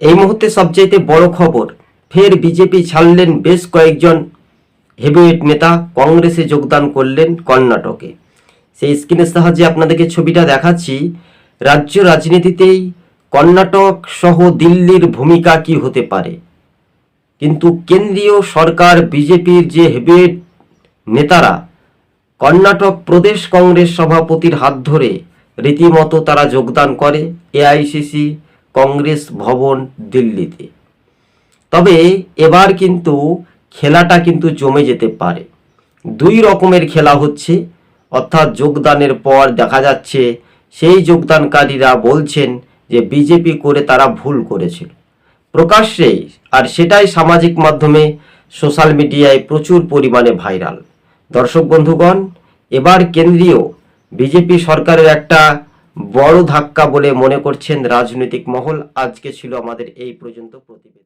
এই মুহূর্তে সবচাইতে বড় খবর, ফের বিজেপি ছাড়লেন বেশ কয়েকজন হেভিওয়েট নেতা, কংগ্রেসে যোগদান করলেন কর্ণাটকে। সেই স্ক্রিনের সাহায্যে আপনাদেরকে ছবিটা দেখাচ্ছি। রাজ্য রাজনীতিতেই কর্ণাটক সহ দিল্লির ভূমিকা কি হতে পারে? কিন্তু কেন্দ্রীয় সরকার, বিজেপির যে হেভিওয়েট নেতারা, কর্ণাটক প্রদেশ কংগ্রেস সভাপতির হাত ধরে রীতিমতো তারা যোগদান করে এআইসিসি কংগ্রেস ভবন দিল্লিতে। তবে এবার কিন্তু খেলাটা কিন্তু জমে যেতে পারে। দুই রকমের খেলা হচ্ছে, অর্থাৎ যোগদানের পর দেখা যাচ্ছে সেই যোগদানকারীরা বলছেন যে বিজেপি করে তারা ভুল করেছিল। প্রকাশ্যে, আর সেটাই সামাজিক মাধ্যমে সোশ্যাল মিডিয়ায় প্রচুর পরিমাণে ভাইরাল। দর্শক বন্ধুগণ, এবার কেন্দ্রীয় বিজেপি সরকারের একটা বড় ধাক্কা বলে মনে করছেন রাজনৈতিক মহল। আজকে ছিল আমাদের এই পর্যন্ত প্রতিবেদন।